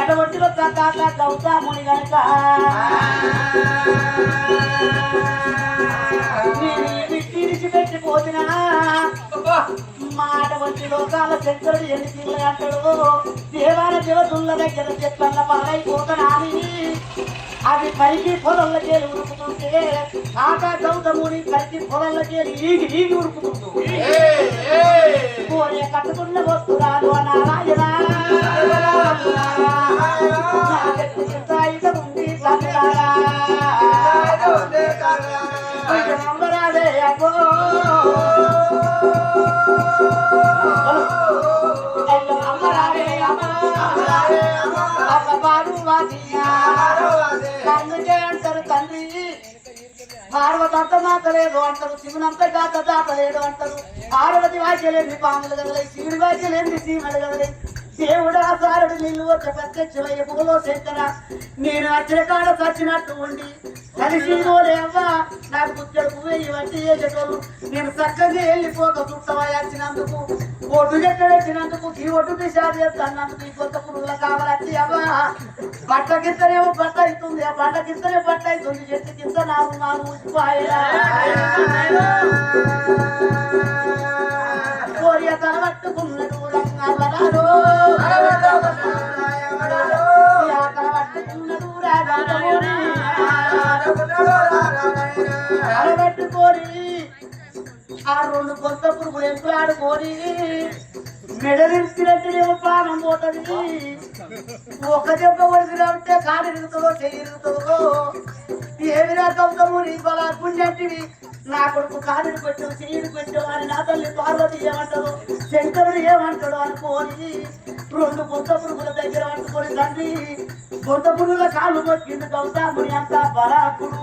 అటువంటి గౌతాముని గనుక నేను మాట వచ్చి లోకాల శంకరుడు ఎన్ని తీర్లు అంటాడు? దేవాల దేవతుల దగ్గర చెట్లన్న పాలైపోతున్నాని అది పైకి పొలంలోకి ఉరుకుతుంటే ఆట గౌతముని పైకి పొలంలోకి ఈగి ఈగి ఉరుకుతుంటూ కట్టుకున్న వస్తురాలు నారాయణ. పార్వతంత మాతలేదు అంటారు శివునంత గాత దాతలేడు అంటారు. పార్వతి వాక్యలేంది పాములు కదలే శివుడి వాక్యలేంది సీమలు కదలై దేవుడు ఆసారుడు నిన్ను ఒక ప్రత్యక్షమయ్య పూలో శంకర నేను అచ్చిన కాడ చచ్చినట్టు ఉండి కలిసి అవ్వా నాకు బుద్ధడు పువ్వు ఇవన్నీ చేసేటోళ్ళు నేను చక్కగా వెళ్ళిపోక చుట్టమా ఒడ్డు చెట్టడెట్టినందుకు ఈ ఒడ్డు దిశాలు చేస్తానందుకు ఈ కొత్త పురుగుల కావాలంటే అవ్వా బట్ట కిందనేమో బట్ట అవుతుంది ఆ బట్ట కిందనే బట్ట అవుతుంది చెట్టు కింద నాకు నాకు ఉచ్చిపోయేలా ఆ రెండు కొత్త పురుగులు ఎంకులాడుకొని మెడలించినట్టునేమో ప్రాణం పోతుంది. ఒక దెబ్బ వరకు ఉంటే కాలు ఇరుగుతుందో చెయ్యి ఇరుగుతుందో. ఏమి రకము నీ బలా పుణ్యంటివి నా కొడుకు కాలుని పెట్టావు చెయ్యిని పెట్టావు అని నా తల్లి పార్వతి ఏమంటాడు శంకరుడు ఏమంటాడు అనుకోని రెండు కొత్త పురుగుల దగ్గర పట్టుకొని తండ్రి కొత్త పురుగుల కాలు మొక్కింది గౌతాముని అంత బలాకుడు.